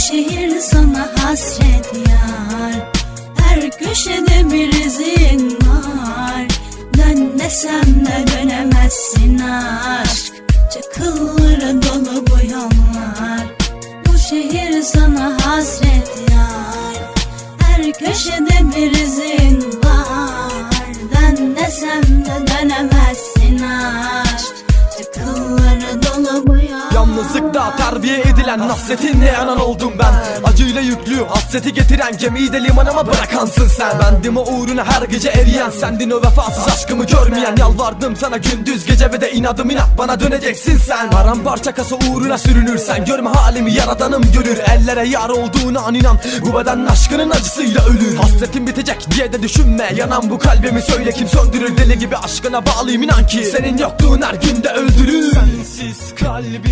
şehir sana hasret yar. Her köşede bir izin var. Dön desem de dönemezsin aşk. Çakılları dolu bu yollar. Bu şehir sana hasret yar. Her köşede bir izin Yalnızlıkta terbiye edilen Hasretinle yanan oldum ben. Acıyla yüklü hasreti getiren Gemiyi de limanıma bırakansın sen. Bendim o uğruna her gece eriyen Sendin o vefasız aşkımı görmeyen. Yalvardım sana gündüz gece ve de inadım inat Bana döneceksin sen. Paramparça kasa uğruna sürünürsen Görme halimi yaradanım görür. Ellere yar olduğuna an inan Bu beden aşkının acısıyla ölür. Hasretin bitecek diye de düşünme Yanan bu kalbimi söyle kim söndürür? Deli gibi aşkına bağlıyım inan ki. Senin yokluğun her günde öldürür. Sensiz kalbim